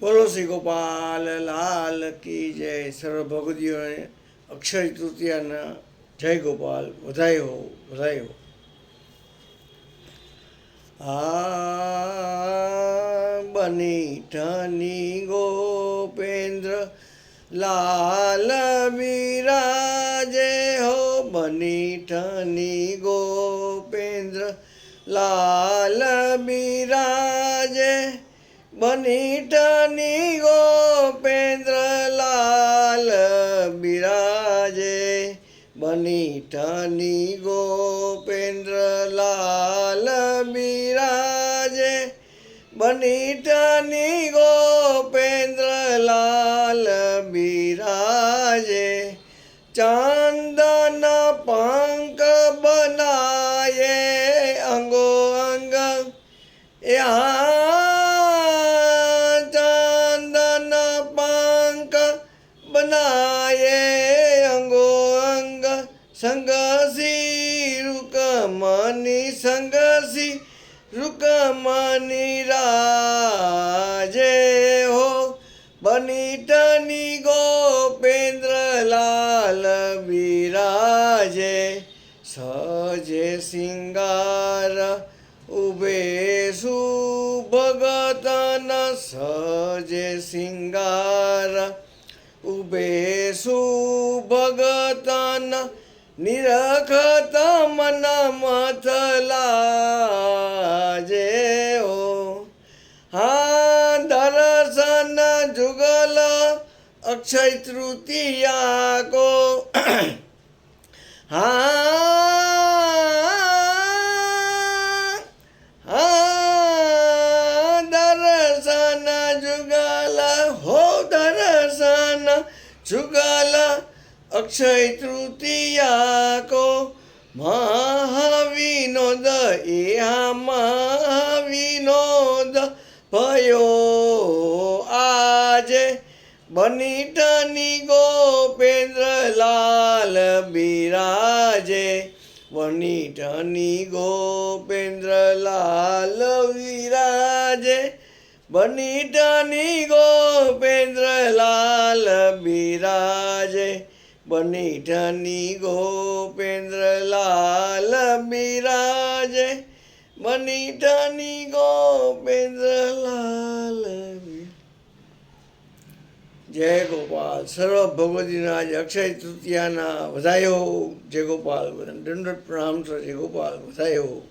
બોલો શ્રી ગોપાલ, લાલ કી જય. સર્વ ભગવદીઓને અક્ષય તૃતીયાના જય ગોપાલ, વધાય હો વધાય હો. બની ઠની ગોપેન્દ્ર, લાલ બિરાજે હો. બની ઠની ગોપેન્દ્ર, લાલ બિરાજે બનીટની ગોપેન્દ્રલાલ બિરાજે. બનીટની ગોપેન્દ્રલાલ બિરાજે. બનીટની ગોપેન્દ્રલાલ બિરાજે. ચાંદન પંક બનાયે અંગો અંગ. એ સંગસી રૂકમની સંગસી રૂકમની રાજે હો. બનીટની ગોપેન્દ્ર લાલ બિરાજે, સજે સિંગાર ઉભે સુભગતન, સજે સિંગાર ઉભે સુભગતન નિરખત મન મથલા જે હો હા દર્શન જુગલ અક્ષય તૃતીયા કો હા હા દર્શન જુગલ હો દર્શન જુગલ અક્ષય તૃતીયા કો મહાવિનોદ, એ હા મહાવિનોદ, ભયો આજે બનીટની ગોપેન્દ્ર લાલ બિરાજે. બનીટની ગોપેન્દ્ર લાલ વિરાજે બનીટની ગોપેન્દ્ર લાલ બિરાજે. બનીટની ગોપેન્દ્ર લાલ બિરાજે બનીટની ગોપેન્દ્ર લાલ બિ- જય ગોપાલ. સર્વ ભગવતીના આજે અક્ષય તૃતીયાના વધાયો. જય ગોપાલ. દંડવત પ્રણામ. જય ગોપાલ. વધાયો.